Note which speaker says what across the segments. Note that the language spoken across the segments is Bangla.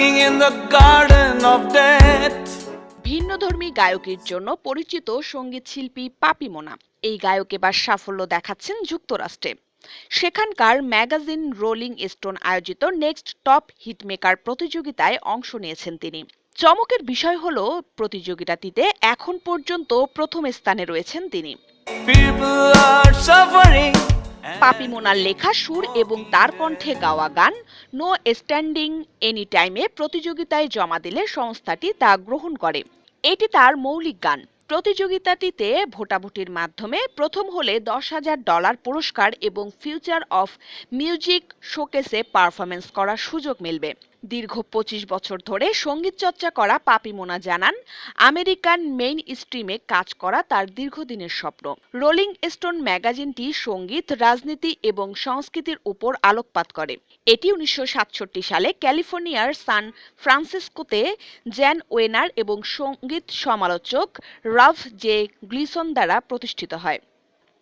Speaker 1: walking in the garden of death.
Speaker 2: ভিন্নধর্মী গায়কের জন্য পরিচিত সংগীত শিল্পী পাপি মোনা এই গায়ক এবার সাফল্য দেখাচ্ছেন যুক্তরাষ্ট্রে সেখানকার ম্যাগাজিন রোলিং স্টোন আয়োজিত নেক্সট টপ হিটমেকার প্রতিযোগিতায় অংশ নিয়েছেন তিনি চমকের বিষয় হলো প্রতিযোগিতাটিতে এখন পর্যন্ত প্রথম স্থানে রয়েছেন তিনি
Speaker 1: People are.
Speaker 2: পাপি মোনার লেখা সুর এবং তার কণ্ঠে গাওয়া গান নো স্ট্যান্ডিং এনি টাইমে প্রতিযোগিতায় জমা দিলে সংস্থাটি তা গ্রহণ করে। এটি তার মৌলিক গান। প্রতিযোগিতাটিতে ভোটাভুটির মাধ্যমে প্রথম হলে দশ হাজার ডলার পুরস্কার এবং ফিউচার অফ মিউজিক শোকেসে পারফরমেন্স করার সুযোগ মিলবে। দীর্ঘ পঁচিশ বছর ধরে সংগীত চর্চা করা পাপি মোনা জানান, আমেরিকান মেইন স্ট্রিমে কাজ করা তার দীর্ঘদিনের স্বপ্ন। রোলিং স্টোন ম্যাগাজিনটি সংগীত, রাজনীতি এবং সংস্কৃতির উপর আলোকপাত করে। এটি উনিশশো সাতষট্টি সালে ক্যালিফোর্নিয়ার সান ফ্রান্সিসকোতে জ্যান ওয়েনার এবং সংগীত সমালোচক রাভ জে গ্লিসন দ্বারা প্রতিষ্ঠিত হয়।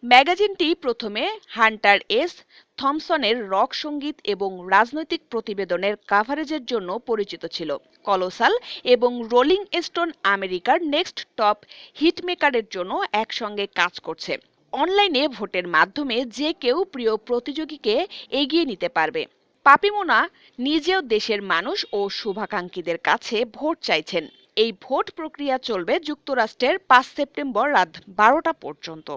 Speaker 2: ম্যাগাজিনটি প্রথমে হান্টার এস থমসনের রক সংগীত এবং রাজনৈতিক প্রতিবেদনের কাভারেজের জন্য পরিচিত ছিল। কলোসাল এবং রোলিং স্টোন আমেরিকার নেক্সট টপ হিটমেকারের জন্য একসঙ্গে কাজ করছে। অনলাইনে ভোটের মাধ্যমে যে কেউ প্রিয় প্রতিযোগীকে এগিয়ে নিতে পারবে। পাপিমোনা নিজেও দেশের মানুষ ও শুভাকাঙ্ক্ষীদের কাছে ভোট চাইছেন। এই ভোট প্রক্রিয়া চলবে যুক্তরাষ্ট্রের পাঁচ সেপ্টেম্বর রাত বারোটা পর্যন্ত।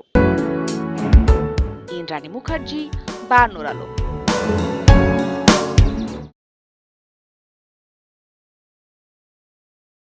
Speaker 2: ইন্দ্রাণী মুখার্জি বা আলো